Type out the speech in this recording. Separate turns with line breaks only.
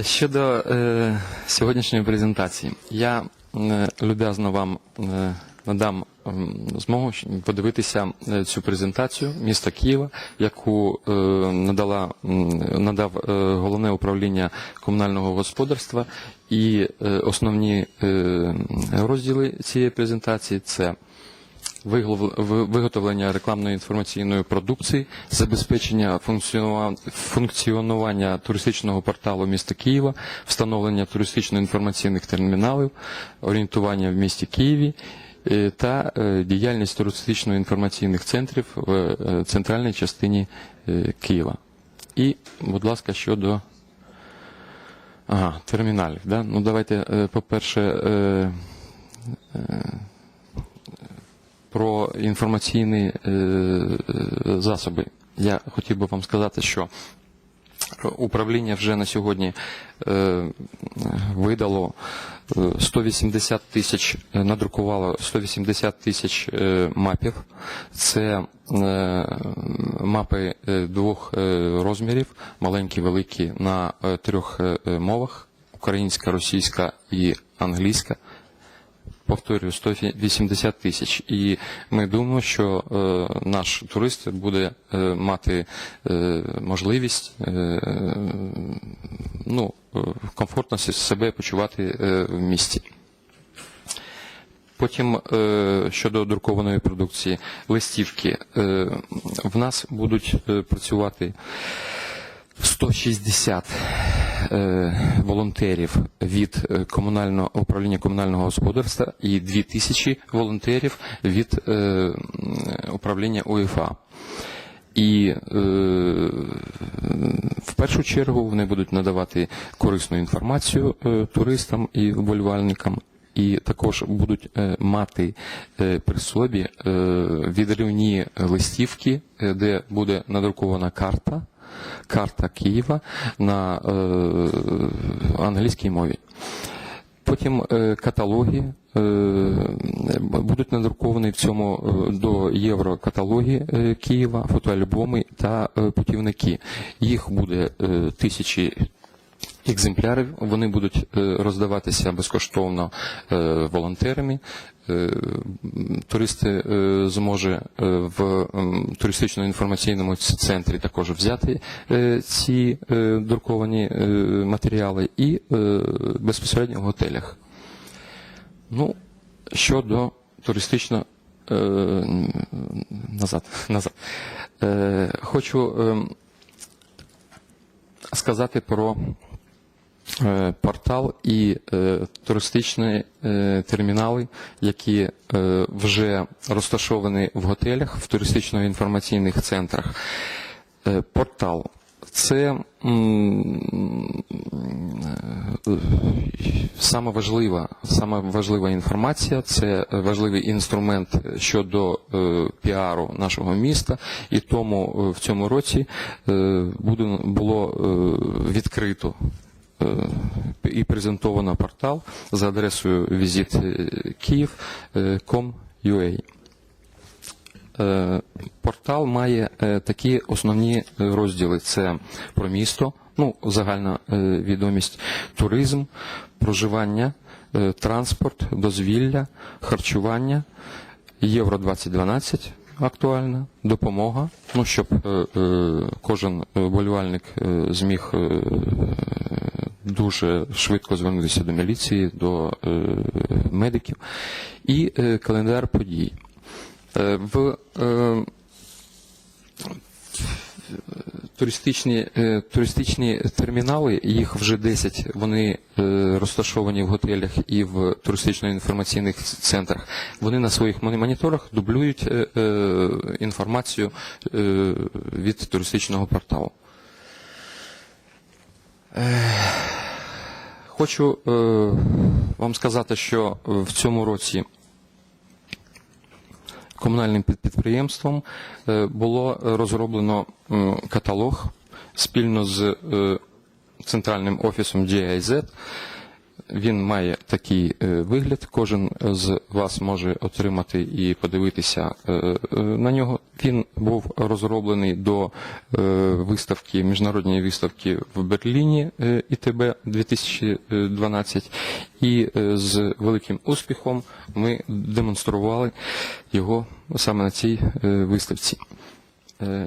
Щодо е, сьогоднішньої презентації, я е, люб'язно вам е, надам м, змогу подивитися е, цю презентацію міста Києва, яку е, надала, надав е, головне управління комунального господарства. І е, основні е, розділи цієї презентації це виготовлення рекламної інформаційної продукції, забезпечення функціонування туристичного порталу міста Києва, встановлення туристично-інформаційних терміналів, орієнтування в місті Києві е, та е, діяльність туристично-інформаційних центрів в е, центральній частині Києва. І, будь ласка, щодо ага, терміналів. Да? Ну, давайте, по-перше, інформаційні е, е, засоби. Я хотів би вам сказати, що управління вже на сьогодні е, видало е, 180 тисяч, надрукувало 180 тисяч мапів. Це мапи двох розмірів, маленькі, великі, на трьох мовах: українська, російська і англійська повторюю, 180 тисяч. І ми думаємо, що е, наш турист буде е, мати е, можливість е, ну, е, комфортно себе почувати е, в місті. Потім е, щодо друкованої продукції, листівки. Е, в нас будуть працювати 160 е, волонтерів від е, комунального управління комунального господарства і 2000 волонтерів від е, управління УЄФА. І е, в першу чергу вони будуть надавати корисну інформацію е, туристам і вболівальникам. І також будуть е, мати е, при собі е, відривні листівки, е, де буде надрукована карта, карта Києва на е, англійській мові. Потім е, каталоги е, будуть надруковані в цьому до єврокаталоги Києва, фотоальбоми та путівники. Їх буде тисячі екземплярів. Вони будуть е, роздаватися безкоштовно е, волонтерами. Е, Туристи зможе в туристично-інформаційному центрі також взяти ці друковані матеріали і безпосередньо в готелях. Ну, щодо туристично назад, назад. Хочу ем, сказати про портал і е, туристичні е, термінали, які е, вже розташовані в готелях, в туристично-інформаційних центрах. Е, Портал це е, саме важлива, саме важлива інформація, це важливий інструмент щодо е, піару нашого міста, і тому е, в цьому році е, було е, відкрито е, і презентовано портал за адресою візит Київ.com.ua. Е, Портал має е, такі основні е, розділи: це про місто, ну загальна е, відомість, туризм, проживання, е, транспорт, дозвілля, харчування, Євро 2012 актуальна, допомога, ну щоб е, е, кожен вболівальник е, зміг е, дуже швидко звернутися до міліції, до е, медиків, і е, календар подій. Е, В туристичні, туристичні термінали, їх вже 10, вони розташовані в готелях і в туристично-інформаційних центрах. Вони на своїх моніторах дублюють інформацію від туристичного порталу. Е, Хочу е, вам сказати, що в цьому році комунальним підприємством е, було розроблено каталог спільно з е, центральним офісом GIZ. Він має такий е, вигляд. Кожен з вас може отримати і подивитися е, е, на нього. Він був розроблений до е, виставки міжнародної виставки в Берліні е, ІТБ 2012, і е, з великим успіхом ми демонстрували його саме на цій е, виставці. Е,